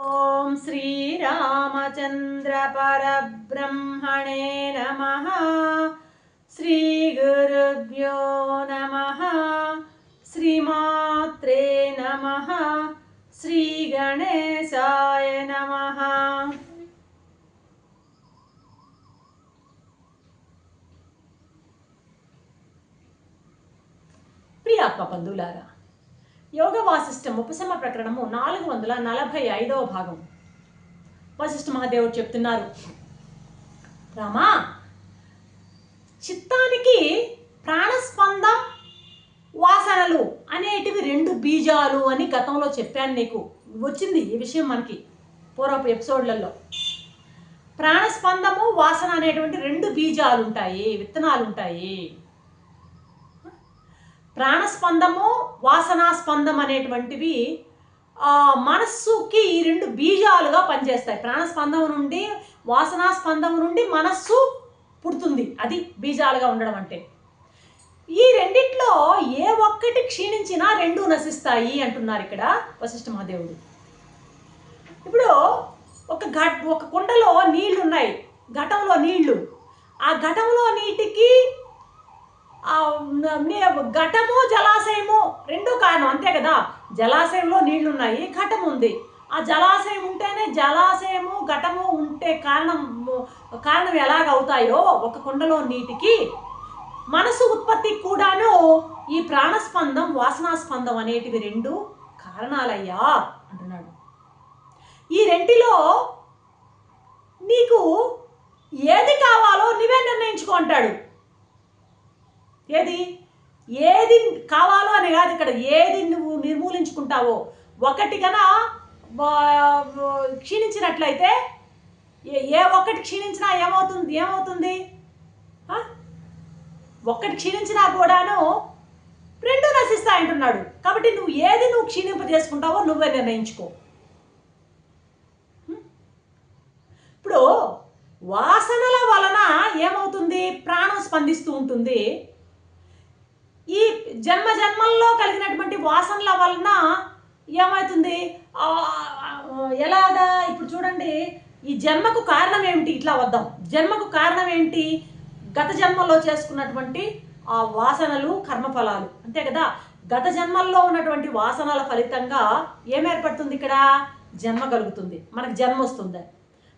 ॐ श्रीरामचन्द्रपरब्रह्मणे नमः श्रीगुरुभ्यो नमः श्रीमात्रे नमः श्रीगणेशाय नमः ప్రియాత్మ బంధువులారా యోగ వాసిష్టం ఉపశమ ప్రకరణము నాలుగు వందల నలభై ఐదవ భాగం. వశిష్ఠ మహాదేవుడు చెప్తున్నారు రామా చిత్తానికి ప్రాణస్పందం వాసనలు అనేటివి రెండు బీజాలు అని గతంలో చెప్పాను నీకు. వచ్చింది ఈ విషయం మనకి పూర్వపు ఎపిసోడ్లలో. ప్రాణస్పందము వాసన అనేటువంటి రెండు బీజాలు ఉంటాయి విత్తనాలు ఉంటాయి ప్రాణస్పందము వాసనా స్పందం అనేటువంటివి మనస్సుకి ఈ రెండు బీజాలుగా పనిచేస్తాయి. ప్రాణస్పందం నుండి వాసనా స్పందం నుండి మనస్సు పుడుతుంది. అది బీజాలుగా ఉండడం అంటే. ఈ రెండిట్లో ఏ ఒక్కటి క్షీణించినా రెండు నశిస్తాయి అంటున్నారు ఇక్కడ వశిష్ఠ మహాదేవుడు. ఇప్పుడు ఒక ఘట్ ఒక కుండలో నీళ్ళు ఉన్నాయి ఘటంలో నీళ్ళు. ఆ ఘటంలో నీటికి ఘటము జలాశయము రెండు కారణం. అంతే కదా? జలాశయంలో నీళ్ళు ఉన్నాయి ఘటం ఉంది. ఆ జలాశయం ఉంటేనే జలాశయము ఘటము ఉంటే కారణం కారణం ఎలాగ అవుతాయో ఒక కుండలో నీటికి మనసు ఉత్పత్తి కూడాను ఈ ప్రాణస్పందం వాసనాస్పందం అనేటివి రెండు కారణాలయ్యా అంటున్నాడు. ఈ రెంటిలో నీకు ఏది కావాలో నువ్వే నిర్ణయించుకుంటాడు ఏది? ఏది కావాలో అని కాదు ఇక్కడ. ఏది నువ్వు నిర్మూలించుకుంటావో. ఒకటి కన్నా క్షీణించినట్లయితే ఏ- ఏ ఒక్కటి క్షీణించినా ఏమవుతుంది? ఏమవుతుంది? ఒక్కటి క్షీణించినా కూడాను రెండు నశిస్తాయి అంటున్నాడు. కాబట్టి నువ్వు ఏది నువ్వు క్షీణింపజేసుకుంటావో నువ్వే నిర్ణయించుకో. ఇప్పుడు వాసనల వలన ఏమవుతుంది? ప్రాణం స్పందిస్తూ ఉంటుంది. ఈ జన్మ జన్మల్లో కలిగినటువంటి వాసనల వలన ఏమవుతుంది ఎలాగా? ఇప్పుడు చూడండి ఈ జన్మకు కారణం ఏమిటి? ఇట్లా వద్దాం. జన్మకు కారణం ఏంటి గత జన్మలో చేసుకున్నటువంటి ఆ వాసనలు కర్మఫలాలు. అంతే కదా? గత జన్మల్లో ఉన్నటువంటి వాసనల ఫలితంగా ఏం ఏర్పడుతుంది ఇక్కడ? జన్మ కలుగుతుంది. మనకు జన్మ వస్తుంది.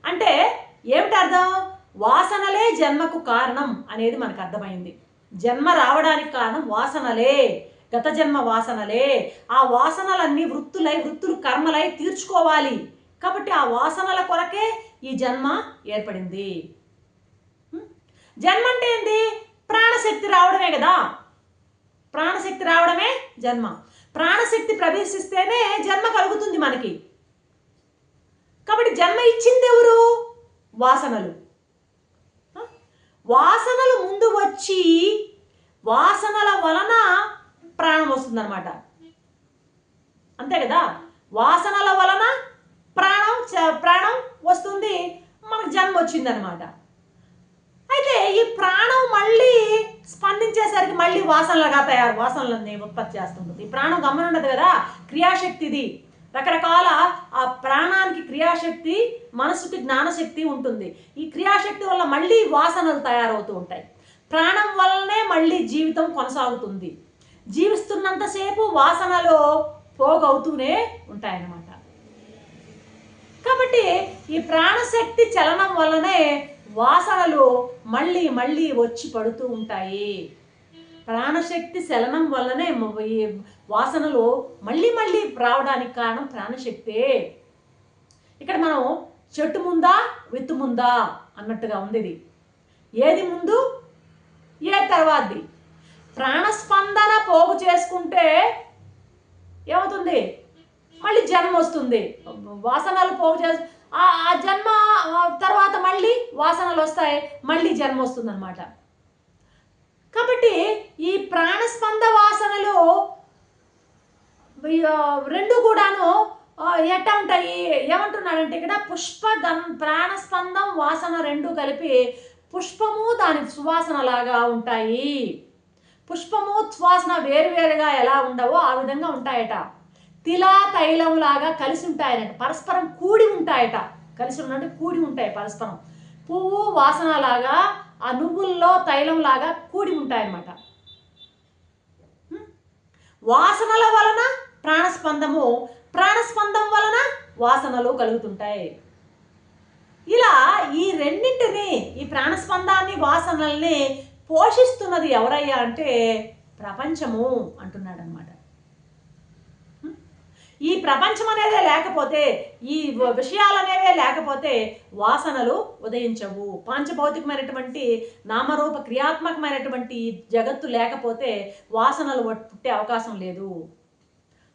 అంటే ఏమిటి అర్థం? వాసనలే జన్మకు కారణం అనేది మనకు అర్థమైంది. జన్మ రావడానికి కారణం వాసనలే గత జన్మ వాసనలే. ఆ వాసనలన్నీ వృత్తులై వృత్తులు కర్మలై తీర్చుకోవాలి. కాబట్టి ఆ వాసనల కొరకే ఈ జన్మ ఏర్పడింది. జన్మ అంటే ఏంది? ప్రాణశక్తి రావడమే కదా. ప్రాణశక్తి రావడమే జన్మ. ప్రాణశక్తి ప్రవేశిస్తేనే జన్మ కలుగుతుంది మనకి. కాబట్టి జన్మ ఇచ్చింది ఎవరు? వాసనలు. వాసనలు ముందు వచ్చి వాసనల వలన ప్రాణం వస్తుందన్నమాట. అంతే కదా? వాసనల వలన ప్రాణం చ- ప్రాణం వస్తుంది మనకు జన్మ వచ్చిందనమాట అయితే ఈ ప్రాణం మళ్ళీ స్పందించేసరికి మళ్ళీ వాసనలుగా తయారు వాసనలని ఉత్పత్తి చేస్తుంటుంది. ఈ ప్రాణం గమనుండదు కదా? క్రియాశక్తి ఇది రకరకాల ఆ ప్రాణానికి క్రియాశక్తి మనసుకి జ్ఞానశక్తి ఉంటుంది. ఈ క్రియాశక్తి వల్ల మళ్ళీ వాసనలు తయారవుతూ ఉంటాయి. ప్రాణం వల్లనే మళ్ళీ జీవితం కొనసాగుతుంది. జీవిస్తున్నంతసేపు వాసనలో పోగవుతూనే ఉంటాయన్నమాట. కాబట్టి ఈ ప్రాణశక్తి చలనం వల్లనే వాసనలు మళ్ళీ మళ్ళీ వచ్చి పడుతూ ఉంటాయి. ప్రాణశక్తి శలనం వల్లనే ఈ వాసనలు మళ్ళీ మళ్ళీ రావడానికి కారణం ప్రాణశక్తే. ఇక్కడ మనం చెట్టు ముందా విత్తు ముందా అన్నట్టుగా ఉంది ఇది. ఏది ముందు? ఏ తర్వాతది? ప్రాణస్పందన పోగు చేసుకుంటే ఏమవుతుంది? మళ్ళీ జన్మ వస్తుంది. వాసనలు పోగు చేసు ఆ జన్మ తర్వాత మళ్ళీ వాసనలు వస్తాయి మళ్ళీ జన్మ వస్తుంది అనమాట కాబట్టి ఈ ప్రాణస్పంద వాసనలు రెండు కూడాను ఎట్టా ఉంటాయి ఏమంటున్నాడంటే ఇక్కడ పుష్ప గం ప్రాణస్పందం వాసన రెండు కలిపి పుష్పము దాని సువాసనలాగా ఉంటాయి. పుష్పము సువాసన వేరువేరుగా ఎలా ఉండవో ఆ విధంగా ఉంటాయట. తిలా తైలములాగా కలిసి ఉంటాయనట. పరస్పరం కూడి ఉంటాయట. కలిసి ఉన్నట్టు కూడి ఉంటాయి పరస్పరం. పువ్వు వాసనలాగా ఆ నువ్వుల్లో తైలంలాగా కూడి ఉంటాయన్నమాట. వాసనల వలన ప్రాణస్పందము ప్రాణస్పందం వలన వాసనలు కలుగుతుంటాయి. ఇలా ఈ రెండింటిని ఈ ప్రాణస్పందాన్ని వాసనల్ని పోషిస్తున్నది ఎవరయ్యా అంటే ప్రపంచము అంటున్నాడనమాట ఈ ప్రపంచం అనేదే లేకపోతే ఈ విషయాలనేవే విషయాలు అనేవే లేకపోతే వాసనలు ఉదయించవు. పాంచభౌతికమైనటువంటి నామరూప క్రియాత్మకమైనటువంటి జగత్తు లేకపోతే వాసనలు పుట్టే అవకాశం లేదు.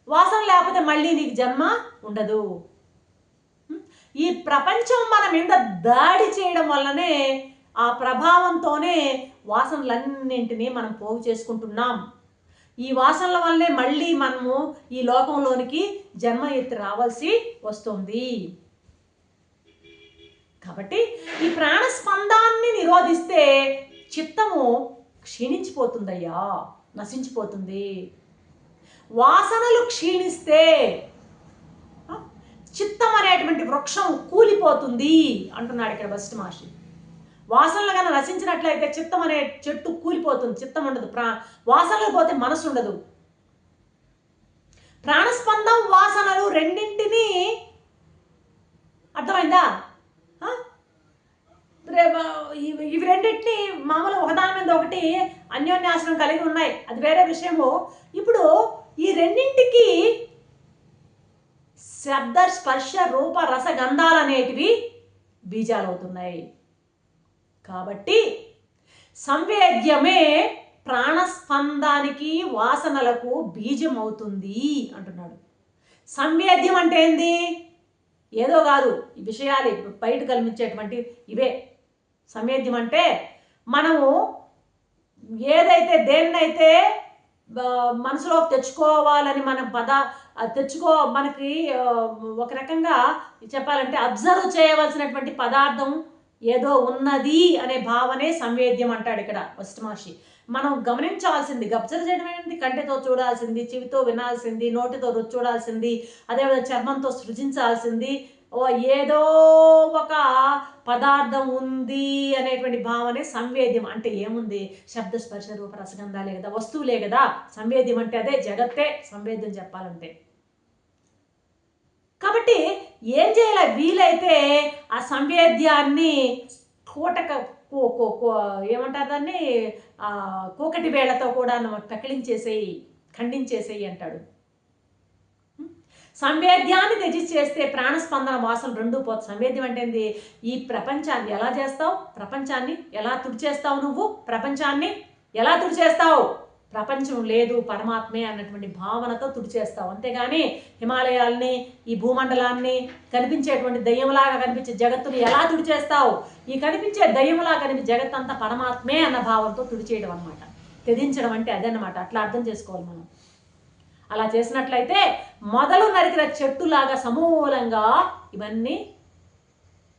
వాసన లేకపోతే మళ్ళీ నీకు జన్మ ఉండదు. ఈ ప్రపంచం మన మీద దాడి చేయడం వల్లనే ఆ ప్రభావంతోనే వాసనలన్నింటినీ మనం పోగు చేసుకుంటున్నాం. ఈ వాసనల వల్లే మళ్ళీ మనము ఈ లోకంలోనికి జన్మ ఎత్తి రావాల్సి వస్తుంది. కాబట్టి ఈ ప్రాణస్పందాన్ని నిరోధిస్తే చిత్తము క్షీణించిపోతుందయ్యా నశించిపోతుంది. వాసనలు క్షీణిస్తే చిత్తం అనేటువంటి వృక్షం కూలిపోతుంది అంటున్నాడు ఇక్కడ బస్ట్ మహర్షి. వాసనలు కన్నా నశించినట్లయితే చిత్తం అనే చెట్టు కూలిపోతుంది. చిత్తం ఉండదు. ప్రా వాసనలు పోతే మనసు ఉండదు. ప్రాణస్పందం వాసనలు రెండింటినీ అర్థమైందా? ఇవి ఇవి రెండింటిని మామూలు ఒకదాని మీద ఒకటి అన్యోన్యాసనం కలిగి ఉన్నాయి. అది వేరే విషయము. ఇప్పుడు ఈ రెండింటికి శబ్ద స్పర్శ రూప రస గంధాలు అనేటివి బీజాలు అవుతున్నాయి కాబట్టి సంవేద్యమే ప్రాణస్పందానికి వాసనలకు బీజం అవుతుంది అంటున్నాడు. సంవేద్యం అంటే ఏంది? ఏదో కాదు. ఈ విషయాలు బయట కల్పించేటువంటి ఇవే. సంవేద్యం అంటే మనము ఏదైతే దేన్నైతే మనసులో తెచ్చుకోవాలని మనం పద తెచ్చుకో మనకి ఒక రకంగా చెప్పాలంటే అబ్జర్వ్ చేయవలసినటువంటి పదార్థం ఏదో ఉన్నది అనే భావనే సంవేద్యం అంటాడు ఇక్కడ ఫస్ట్ మహర్షి. మనం గమనించాల్సింది గబ్జర్ చేయడం ఏంటి? కంటితో చూడాల్సింది చెవితో వినాల్సింది నోటితో రుచి చూడాల్సింది అదేవిధంగా చర్మంతో సృజించాల్సింది. ఓ ఏదో ఒక పదార్థం ఉంది అనేటువంటి భావనే సంవేద్యం. అంటే ఏముంది? శబ్ద స్పర్శ రూప రసగంధాలే కదా వస్తువులే కదా. సంవేద్యం అంటే అదే జగత్తే సంవేద్యం చెప్పాలంటే. కాబట్టి ఏం చేయాలి? వీలైతే ఆ సంవేద్యాన్ని కోటక ఏమంటారు దాన్ని? ఆ, కూకటి వేళతో కూడా పెకిలించేసేయి ఖండించేసేయి అంటాడు. సంవేద్యాన్ని త్యజించి చేస్తే ప్రాణస్పందన వాసన రెండు పోతుంది. సంవేద్యం అంటే ఏంది? ఈ ప్రపంచాన్ని ఎలా చేస్తావు? ప్రపంచాన్ని ఎలా తుడిచేస్తావు నువ్వు? ప్రపంచాన్ని ఎలా తుడిచేస్తావు? ప్రపంచం లేదు పరమాత్మే అన్నటువంటి భావనతో తుడిచేస్తావు. అంతేగాని హిమాలయాల్ని ఈ భూమండలాన్ని కనిపించేటువంటి దయ్యంలాగా కనిపించే జగత్తుని ఎలా తుడిచేస్తావు? ఈ కనిపించే దయ్యంలా కనిపించే జగత్ అంతా పరమాత్మే అన్న భావంతో తుడిచేయడం అనమాట తెదించడం అంటే అదనమాట అట్లా అర్థం చేసుకోవాలి మనం. అలా చేసినట్లయితే మొదలు నరికిన చెట్టులాగా సమూలంగా ఇవన్నీ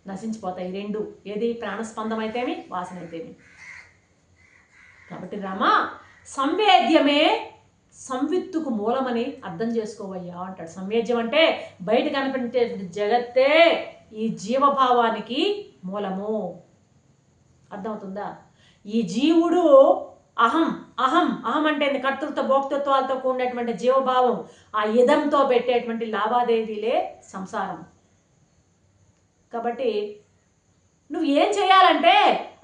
నశించిపోతాయి. రెండు ఏది? ప్రాణస్పందం అయితేమి వాసన అయితేమి. కాబట్టి రామా సంవేద్యమే సంవిత్తుకు మూలమని అర్థం చేసుకోవయ్యా అంటాడు. సంవేద్యం అంటే బయట కనిపించే జగత్తే ఈ జీవభావానికి మూలము. అర్థమవుతుందా? ఈ జీవుడు అహం అహం అహం అంటే కర్తృత్వ భోక్తృత్వాలతో కూడినటువంటి జీవభావం. ఆ ఇదంతో పెట్టేటువంటి లావాదేవీలే సంసారం. కాబట్టి నువ్వు ఏం చేయాలంటే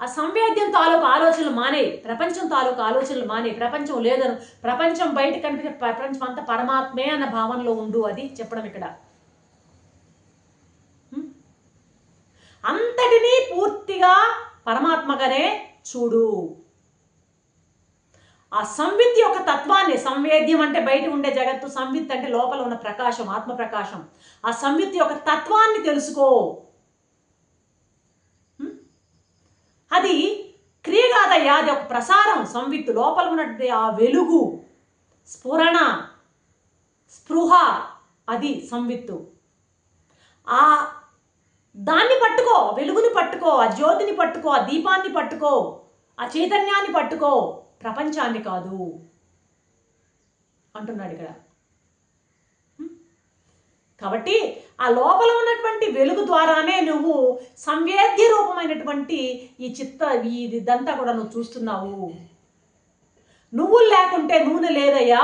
ఆ సంవేద్యం తాలూకు ఆలోచనలు మానే ప్రపంచం తాలూకు ఆలోచనలు మానే ప్రపంచం లేదను ప్రపంచం బయట కనిపించే ప్రపంచం అంతా పరమాత్మే అన్న భావనలో ఉండు అది చెప్పడం ఇక్కడ. అంతటినీ పూర్తిగా పరమాత్మగానే చూడు. ఆ సంవిత్ యొక్క తత్వాన్ని సంవేద్యం అంటే బయట ఉండే జగత్తు సంవిత్ అంటే లోపల ఉన్న ప్రకాశం ఆత్మ ప్రకాశం ఆ సంవిత్ యొక్క తత్వాన్ని తెలుసుకో. అది క్రియ కాదయ్యా అది ఒక ప్రసారం సంవిత్ లోపల ఉన్నటువంటి ఆ వెలుగు స్ఫురణ స్పృహ అది సంవిత్తు. ఆ దాన్ని పట్టుకో వెలుగుని పట్టుకో ఆ జ్యోతిని పట్టుకో ఆ దీపాన్ని పట్టుకో ఆ చైతన్యాన్ని పట్టుకో ప్రపంచాన్ని కాదు. అంటున్నాడు ఇక్కడ. కాబట్టి ఆ లోపల ఉన్నటువంటి వెలుగు ద్వారానే నువ్వు సంవేద్య రూపమైనటువంటి ఈ చిత్త ఈ ఇదంతా కూడా నువ్వు చూస్తున్నావు. నువ్వులు లేకుంటే నూనె లేదయ్యా.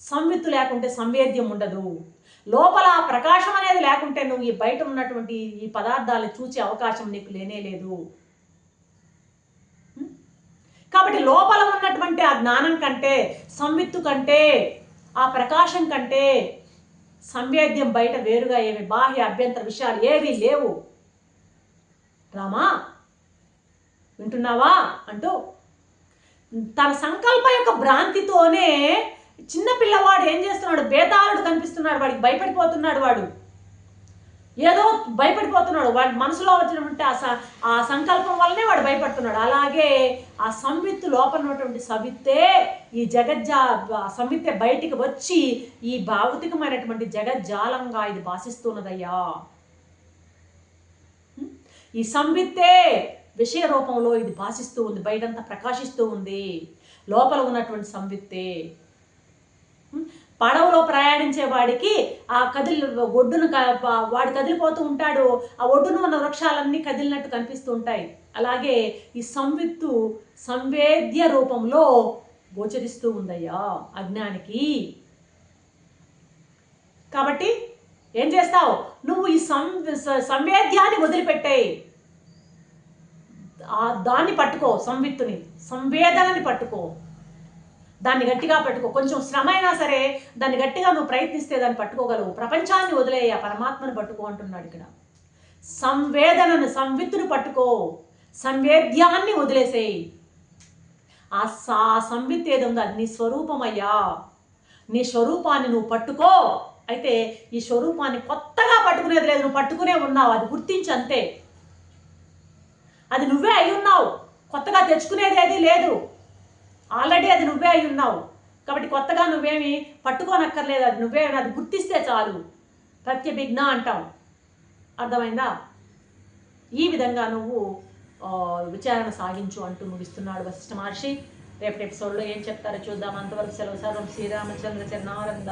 సంవిత్తు లేకుంటే సంవేద్యం ఉండదు. లోపల ఆ ప్రకాశం అనేది లేకుంటే నువ్వు ఈ బయట ఉన్నటువంటి ఈ పదార్థాలను చూసే అవకాశం నీకు లేనే లేదు. కాబట్టి లోపల ఉన్నటువంటి ఆ జ్ఞానం కంటే సంవిత్తు కంటే ఆ ప్రకాశం కంటే సంవేద్యం బయట వేరుగా ఏమి? బాహ్య అభ్యంతర విషయాలు ఏవీ లేవు. రామా వింటున్నావా? అంటూ తన సంకల్ప యొక్క భ్రాంతితోనే చిన్న పిల్లవాడు ఏం చేస్తున్నాడు? బేతాళుడు కనిపిస్తున్నాడు వాడికి భయపడిపోతున్నాడు వాడు. ఏదో భయపడిపోతున్నాడు. వాడి మనసులో వచ్చినటువంటి ఆ స- ఆ సంకల్పం వల్లనే వాడు భయపడుతున్నాడు. అలాగే ఆ సంవిత్తు లోపల ఉన్నటువంటి సవిత్తే ఈ జగజ్జా సంవిత్తే బయటికి వచ్చి ఈ భౌతికమైనటువంటి జగజ్జాలంగా ఇది భాషిస్తున్నదయ్యా. ఈ సంవిత్తే విషయ రూపంలో ఇది భాషిస్తూ ఉంది బయటంతా ప్రకాశిస్తూ ఉంది. లోపల ఉన్నటువంటి సంవిత్తే పడవలో ప్రయాణించే వాడికి ఆ కదిలి ఒడ్డును వాడు కదిలిపోతూ ఉంటాడు. ఆ ఒడ్డున ఉన్న వృక్షాలన్నీ కదిలినట్టు కనిపిస్తూ ఉంటాయి. అలాగే ఈ సంవిత్తు సంవేద్య రూపంలో గోచరిస్తూ ఉందయ్యా అజ్ఞానికి. కాబట్టి ఏం చేస్తావు? నువ్వు ఈ సం సంవేద్యాన్ని వదిలిపెట్టాయి. దాన్ని పట్టుకో సంవిత్తుని. సంవేదనని పట్టుకో. దాన్ని గట్టిగా పట్టుకో. కొంచెం శ్రమ అయినా సరే దాన్ని గట్టిగా నువ్వు ప్రయత్నిస్తే దాన్ని పట్టుకోగలవు. ప్రపంచాన్ని వదిలేయ పరమాత్మను పట్టుకో అంటున్నాడు ఇక్కడ. సంవేదనను సంవిత్తును పట్టుకో. సంవేద్యాన్ని వదిలేసేయి. ఆ సా సంవిత్ ఏది అది నీ స్వరూపమయ్యా. నీ స్వరూపాన్ని నువ్వు పట్టుకో. అయితే ఈ స్వరూపాన్ని కొత్తగా పట్టుకునేది లేదు. నువ్వు పట్టుకునే ఉన్నావు. అది గుర్తించి అంతే. అది నువ్వే అయి ఉన్నావు. కొత్తగా తెచ్చుకునేది ఏది లేదు. ఆల్రెడీ అది నువ్వే అయి ఉన్నావు. కాబట్టి కొత్తగా నువ్వేమి పట్టుకోనక్కర్లేదు. అది నువ్వే అది గుర్తిస్తే చాలు. ప్రత్యభిజ్ఞ అంటాం. అర్థమైందా? ఈ విధంగా నువ్వు విచారణ సాగించు అంటూ ముగిస్తున్నాడు వశిష్ఠ మహర్షి. రేపటి ఎపిసోడ్లో ఏం చెప్తారో చూద్దాం. అంతవరకు సెలవు సర్వం శ్రీరామచంద్ర చరణానంద